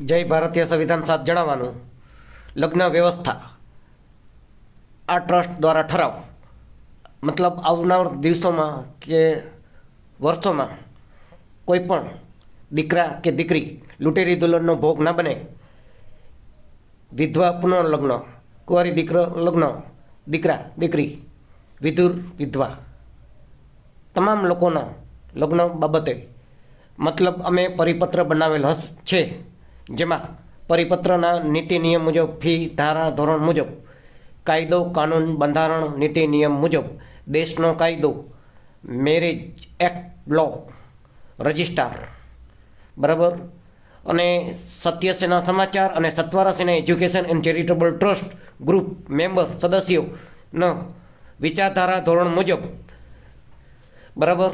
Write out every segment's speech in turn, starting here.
જય ભારતીય સંવિધાન સાથ જણાવવાનું. લગ્ન વ્યવસ્થા. આ ટ્રસ્ટ દ્વારા ઠરાવ. મતલબ આવનાર દિવસોમાં કે વર્ષોમાં કોઈ પણ દીકરા કે દીકરી લૂંટેરી દુલ્હનનો ભોગ ના બને. વિધવા પુનર્લગ્ન, કુંવારી દીકરો લગ્ન, દીકરા, દીકરી, વિધુર, વિધવા. તમામ લોકોના લગ્ન બાબતે મતલબ અમે પરિપત્ર બનાવેલ છે. જેમાં પરિપત્રના નીતિ નિયમ મુજબ, ફી ધારા ધોરણ મુજબ, કાયદો, કાનૂન, બંધારણ, નીતિ નિયમ મુજબ, દેશનો કાયદો મેરેજ એક્ટ લો રજિસ્ટ્રાર બરાબર? અને સત્યસેના સમાચાર અને સત્વારા સેના education and charitable trust group member સદસ્યોનો વિચારધારા ધોરણ મુજબ. બરાબર?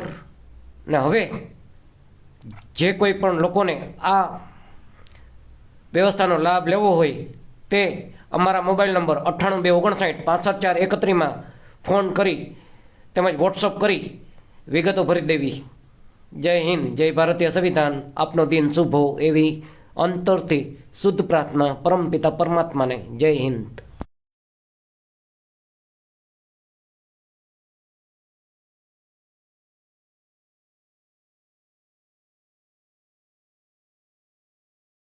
ને હવે જે કોઈ પણ લોકોને આ વ્યવસ્થાનો લાભ લેવો હોય તે અમારા મોબાઈલ નંબર અઠ્ઠાણું બે ઓગણસાઠ, પાસઠ ચાર એકત્રીમાં ફોન કરી તેમજ વોટ્સઅપ કરી વિગતો ભરી દેવી. જય હિન્દ, જય ભારતીય સંવિધાન. આપનો દિન શુભ હો એવી અંતરથી શુદ્ધ પ્રાર્થના પરમપિતા પરમાત્માને. જય હિન્દ.